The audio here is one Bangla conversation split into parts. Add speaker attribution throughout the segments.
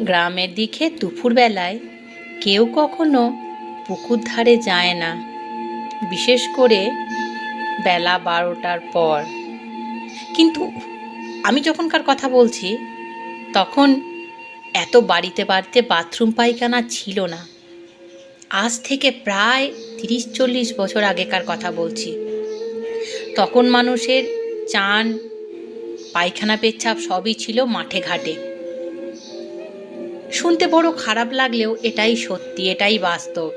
Speaker 1: গ্রামের দিকে দুপুরবেলায় কেউ কখনো পুকুর ধারে যায় না, বিশেষ করে বেলা বারোটার পর। কিন্তু আমি যখনকার কথা বলছি, তখন এত বাড়িতে বাড়িতে বাথরুম পায়খানা ছিল না। আজ থেকে প্রায় তিরিশ চল্লিশ বছর আগেকার কথা বলছি। তখন মানুষের চান, পায়খানা পেচ্ছাপ সবই ছিল মাঠে ঘাটে। শুনতে বড় খারাপ লাগলেও এটাই সত্যি, এটাই বাস্তব।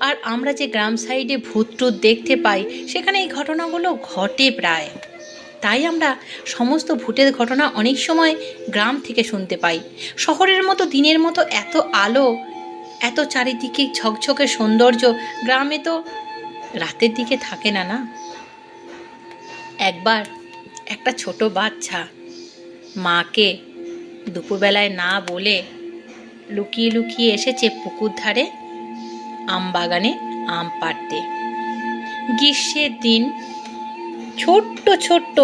Speaker 1: আর আমরা যে গ্রাম সাইডে ভূত টুত দেখতে পাই, সেখানে এই ঘটনাগুলো ঘটে প্রায়। তাই আমরা সমস্ত ভূতের ঘটনা অনেক সময় গ্রাম থেকে শুনতে পাই। শহরের মতো, দিনের মতো এত আলো, এত চারিদিকে ঝকঝকে সৌন্দর্য, গ্রামে তো রাতের দিকে থাকে না না? একবার একটা ছোট বাচ্চা মাকে দুপুরবেলায় না বলে লুকিয়ে লুকিয়ে এসেছে পুকুর ধারে আম বাগানে আম পাড়তে। গ্রীষ্মের দিন ছোট্ট ছোট্ট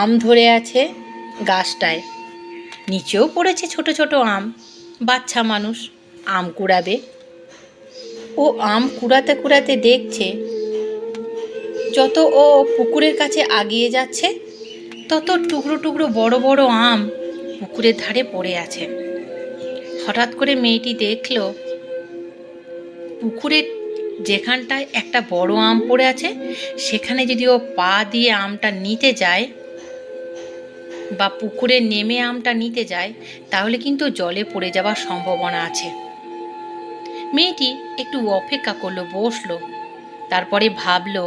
Speaker 1: আম ধরে আছে গাছটায়। নিচেও পড়েছে ছোট ছোট আম। বাচ্চা মানুষ আম কুড়াবে। ও আম কুড়াতে কুড়াতে দেখছে, যত ও পুকুরের কাছে আগিয়ে যাচ্ছে, তত টুকরো টুকরো বড় বড় আম পুকুরের ধারে পড়ে আছে। হঠাৎ করে মেয়েটি দেখল, পুকুরের যেখানটায় একটা বড় আম পড়ে আছে, সেখানে যদি ও পা দিয়ে আমটা নিতে যায় বা পুকুরে নেমে আমটা নিতে যায়, তাহলে কিন্তু জলে পড়ে যাওয়ার সম্ভাবনা আছে। মেয়েটি একটু অপেক্ষা করল, বসল, তারপরে ভাবলো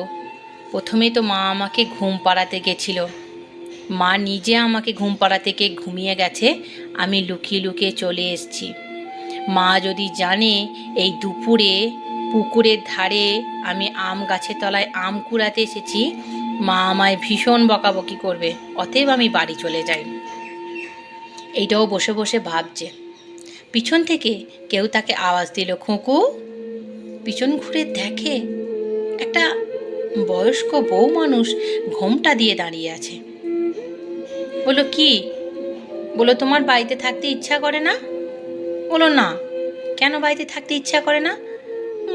Speaker 1: প্রথমে তো মা আমাকে ঘুম পাড়াতে গেছিল। মা নিজে আমাকে ঘুম পাড়াতে গিয়ে ঘুমিয়ে গেছে, আমি লুকিয়ে লুকিয়ে চলে এসেছি। মা যদি জানে এই দুপুরে পুকুরের ধারে আমি আম গাছের তলায় আম কুড়াতে এসেছি, মা আমায় ভীষণ বকাবকি করবে, অতএব আমি বাড়ি চলে যাই। এইটাও বসে বসে ভাবছে। পিছন থেকে কেউ তাকে আওয়াজ দিল, খোঁকু, পিছন ঘুরে দেখে একটা বয়স্ক বউ মানুষ ঘোমটা দিয়ে দাঁড়িয়ে আছে। বলো কি? বলো তোমার বাড়িতে থাকতে ইচ্ছা করে না? বলো না। কেন বাড়িতে থাকতে ইচ্ছা করে না?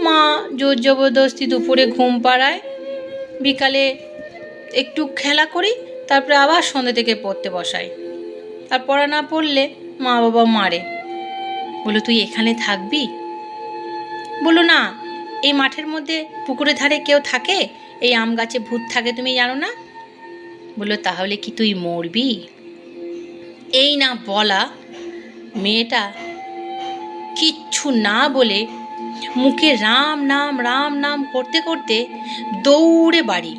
Speaker 1: মা জোর জবরদস্তি দুপুরে ঘুম পাড়ায়, বিকালে একটু খেলা করি, তারপরে আবার সন্ধ্যে থেকে পড়তে বসাই। আর পড়া না পড়লে মা বাবা মারে। বলো তুই এখানে থাকবি? বলো না, এই মাঠের মধ্যে পুকুরের ধারে কেউ থাকে? এই আম গাছে ভূত থাকে তুমি জানো না? বলল, তাহলে কি তুই মরবি? এই না বলা, মেয়েটা কিচ্ছু না বলে মুখে রাম নাম রাম নাম করতে করতে দৌড়ে বাড়ি।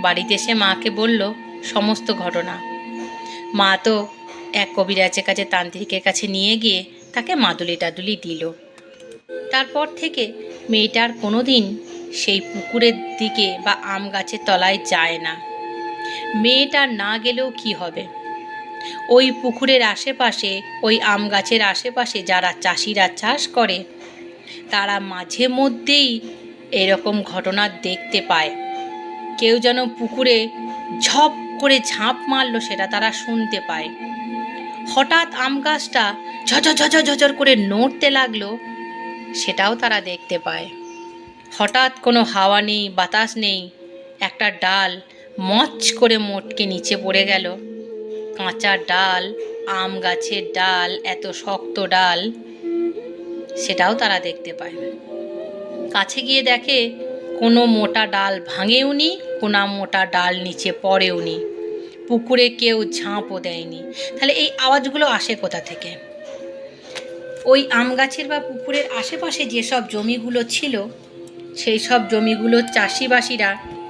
Speaker 1: বাড়িতে এসে মাকে বলল, সমস্ত ঘটনা। মা তো এক কবিরাজের কাছে, তান্ত্রিকের কাছে নিয়ে গিয়ে তাকে মাদুলি টাদুলি দিল। তারপর থেকে মেয়েটার কোনো দিন সেই পুকুরের দিকে বা আম গাছের তলায় যায় না। মেয়েটা না গেলেও কি হবে? ওই পুকুরের আশেপাশে, ওই আম গাছের আশেপাশে যারা চাষিরা চাষ করে, তারা মাঝে মধ্যেই এরকম ঘটনা দেখতে পায়। কেউ যেন পুকুরে ঝপ করে ঝাঁপ মারলো সেটা তারা শুনতে পায়। হঠাৎ আম গাছটা ঝঝর ঝঝর ঝঝর করে নড়তে লাগল, সেটাও তারা দেখতে পায়। হঠাৎ কোনো হাওয়া নেই, বাতাস নেই, একটা ডাল মচ করে মোটকে নিচে পড়ে গেল। কাঁচা ডাল, আম গাছের ডাল, এত শক্ত ডাল, সেটাও তারা দেখতে পায় কাছে গিয়ে দেখে, কোনো মোটা ডাল ভাঙেও নি, কোনো মোটা ডাল নিচে পড়েও নি। পুকুরে কেউ ঝাঁপও দেয়নি। তাহলে এই আওয়াজগুলো আসে কোথা থেকে? ওই আম গাছের বা পুকুরের আশেপাশে যেসব জমিগুলো ছিল, সেই সব জমিগুলোর চাষিবাসীরা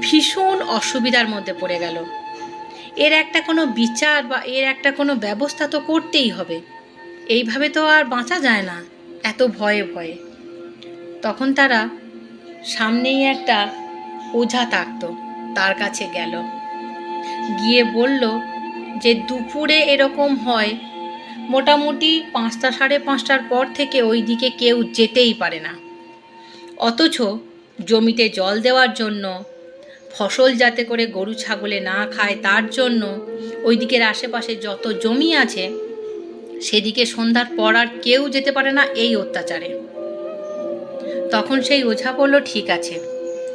Speaker 1: ভীষণ অসুবিধার মধ্যে পড়ে গেল। এর একটা কোনো বিচার বা এর একটা কোনো ব্যবস্থা তো করতেই হবে। এইভাবে তো আর বাঁচা যায় না, এত ভয়ে ভয়ে। তখন তারা সামনেই একটা ওঝা থাকত তার কাছে গেল। গিয়ে বলল যে, দুপুরে এরকম হয়, মোটামুটি পাঁচটা সাড়ে পাঁচটার পর থেকে ওই দিকে কেউ যেতেই পারে না। অথচ জমিতে জল দেওয়ার জন্য ফসল যাতে করে গরু, ছাগলে না খায়, তার জন্য ওই দিকের আশেপাশে যত জমি আছে, সেদিকে সন্ধ্যার পর আর কেউ যেতে পারে না এই অত্যাচারে। তখন সেই ওঝা বলল, ঠিক আছে,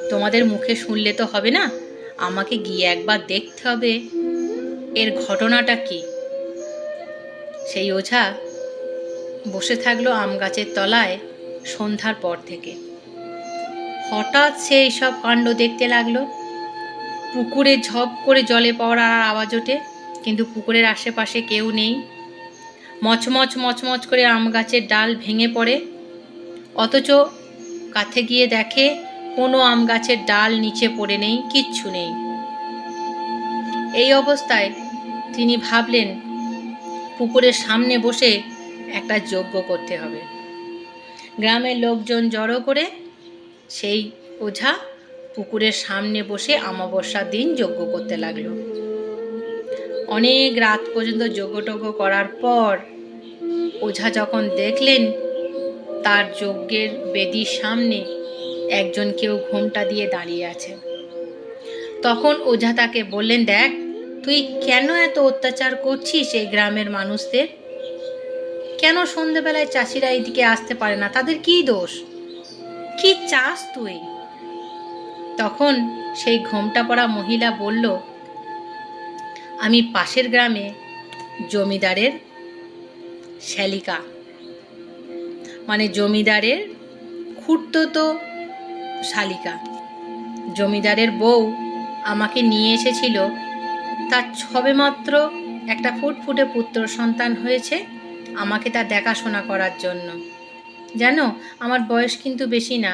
Speaker 1: তোমাদের মুখে শুনলে তো হবে না, আমাকে গিয়ে একবার দেখতে হবে। এর ঘটনাটা কি? সেই ওঝা বসে থাকল আম গাছের তলায় সন্ধ্যার পর থেকে। হঠাৎ সে এইসব কাণ্ড দেখতে লাগল। পুকুরে ঝপ করে জলে পড়ার আওয়াজ ওঠে, কিন্তু পুকুরের আশেপাশে কেউ নেই। মচমচ মচমচ করে আম গাছের ডাল ভেঙে পড়ে। অথচ কাছে গিয়ে দেখে কোনো আম গাছের ডাল নিচে পড়ে নেই, কিচ্ছু নেই। এই অবস্থায় তিনি ভাবলেন, পুকুরের সামনে বসে একটা যজ্ঞ করতে হবে। গ্রামের লোকজন জড়ো করে সেই ওঝা পুকুরের সামনে বসে অমাবস্যার দিন যজ্ঞ করতে লাগল। অনেক রাত পর্যন্ত যজ্ঞটজ্ঞ করার পর ওঝা যখন দেখলেন, তার যজ্ঞের বেদির সামনে একজন কেউ ঘোমটা দিয়ে দাঁড়িয়ে আছে। তখন ওঝা তাকে বললেন, দেখ, তুই কেন এত অত্যাচার করছিস এই গ্রামের মানুষদের? কেন সন্ধেবেলায় চাষিরা এইদিকে আসতে পারে না? তাদের কি দোষ? কি চাস তুই? তখন সেই ঘোমটা পড়া মহিলা বলল, আমি পাশের গ্রামে জমিদারের শ্যালিকা। মানে জমিদারের খুঁড়তো শালিকা। জমিদারের বউ আমাকে নিয়ে এসেছিল। তার ছবে মাত্র একটা ফুটফুটে পুত্র সন্তান হয়েছে আমাকে তা দেখাশোনা করার জন্য। জানো, আমার বয়স কিন্তু বেশি না।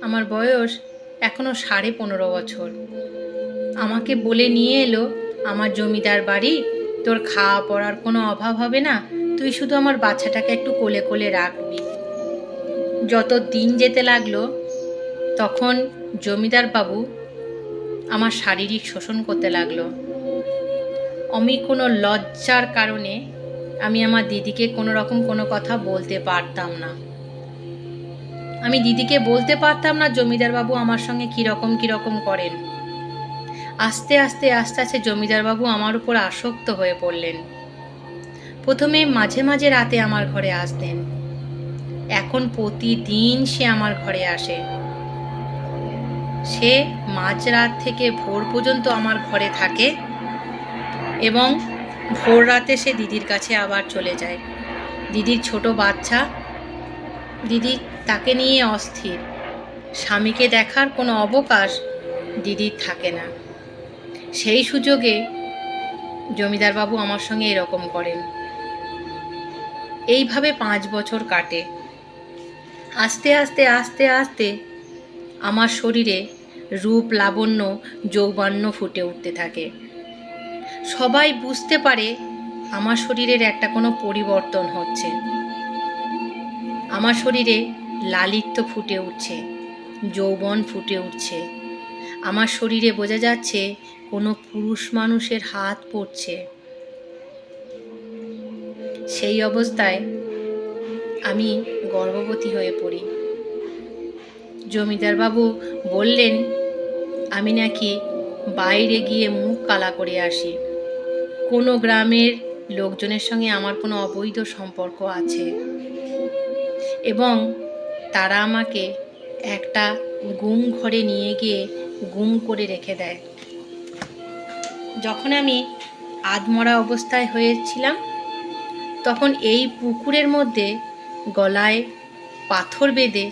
Speaker 1: আমার বয়স এখনও সাড়ে পনেরো বছর। আমাকে বলে নিয়ে এলো, আমার জমিদার বাড়ি, তোর খাওয়া পড়ার কোনো অভাব হবে না, তুই শুধু আমার বাচ্চাটাকে একটু কোলে কোলে রাখবি। যত দিন যেতে লাগল, তখন জমিদার বাবু আমার শারীরিক শোষণ করতে লাগল। আমি কোনো লজ্জার কারণে আমি আমার দিদিকে কোনো রকম কোনো কথা বলতে পারতাম না। আমি দিদিকে বলতে পারতাম না জমিদার বাবু আমার সঙ্গে কীরকম কীরকম করেন। আস্তে আস্তে আস্তে আস্তে জমিদার বাবু আমার উপর আসক্ত হয়ে পড়লেন। প্রথমে মাঝে মাঝে রাতে আমার ঘরে আসতেন। এখন প্রতিদিন সে আমার ঘরে আসে। সে মাঝরাত থেকে ভোর পর্যন্ত আমার ঘরে থাকে এবং ভোর রাতে সে দিদির কাছে আবার চলে যায়। দিদির ছোট বাচ্চা দিদি তাকে নিয়ে অস্থির। স্বামীকে দেখার কোনো অবকাশ দিদির থাকে না। সেই সুযোগে জমিদারবাবু আমার সঙ্গে এরকম করেন। এইভাবে পাঁচ বছর কাটে। আস্তে আস্তে আস্তে আস্তে আমার শরীরে রূপ, লাবণ্য যৌবন্য ফুটে উঠতে থাকে। সবাই বুঝতে পারে আমার শরীরের একটা কোনো পরিবর্তন হচ্ছে। আমার শরীরে লালিত্য ফুটে উঠছে, যৌবন ফুটে উঠছে। আমার শরীরে বোঝা যাচ্ছে কোনো পুরুষ মানুষের হাত পড়ছে। সেই অবস্থায় আমি গর্ভবতী হয়ে পড়ি। জমিদারবাবু বললেন, আমি নাকি বাইরে গিয়ে মুখ কালা করে আসি। কোনো গ্রামের লোকজনের সঙ্গে আমার কোনো অবৈধ সম্পর্ক আছে। এবং তারা আমাকে একটা গুম ঘরে নিয়ে গিয়ে গুম করে রেখে দেয়। যখন আমি আধমরা অবস্থায় হয়েছিলাম, তখন এই পুকুরের মধ্যে গলায় পাথর বেঁধে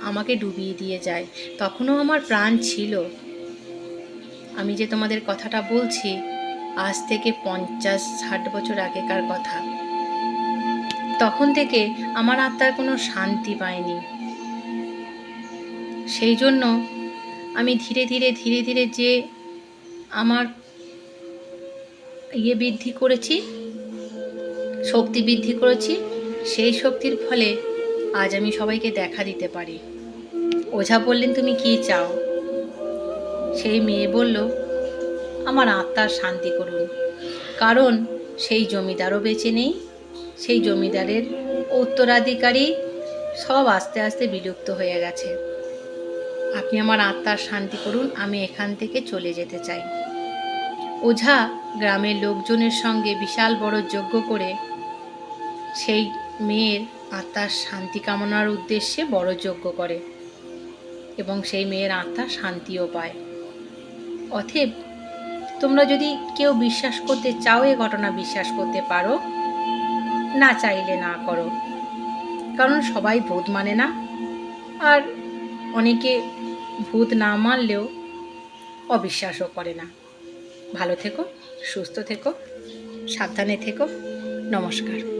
Speaker 1: আমাকে ডুবিয়ে দিয়ে যায়। তখনও আমার প্রাণ ছিল। আমি যে তোমাদের কথাটা বলছি, আজ থেকে পঞ্চাশ ষাট বছর আগেকার কথা। তখন থেকে আমার আত্মার কোনো শান্তি পায়নি সেই জন্য আমি ধীরে ধীরে ধীরে ধীরে যে আমার ইয়ে বৃদ্ধি করেছি, শক্তি বৃদ্ধি করেছি, সেই শক্তির ফলে আজ আমি সবাইকে দেখা দিতে পারি। ওঝা বললেন, তুমি কি চাও? সেই মেয়ে বলল, আমার আত্মার শান্তি করুন, কারণ সেই জমিদারও বেঁচে নেই সেই জমিদারের উত্তরাধিকারী সব আস্তে আস্তে বিলুপ্ত হয়ে গেছে। আপনি আমার আত্মার শান্তি করুন, আমি এখান থেকে চলে যেতে চাই। ওঝা গ্রামের লোকজনের সঙ্গে বিশাল বড় যজ্ঞ করে সেই মেয়ের আত্মার শান্তি কামনার উদ্দেশ্যে বড় যজ্ঞ করে এবং সেই মেয়ের আত্মা শান্তিও পায়। অথেব তোমরা যদি কেউ বিশ্বাস করতে চাও, এ ঘটনা বিশ্বাস করতে পারো। না চাইলে না করো। কারণ সবাই ভূত মানে না। আর অনেকে ভূত না মানলেও অবিশ্বাসও করে না। ভালো থেকো, সুস্থ থেকো, সাবধানে থেকো। নমস্কার।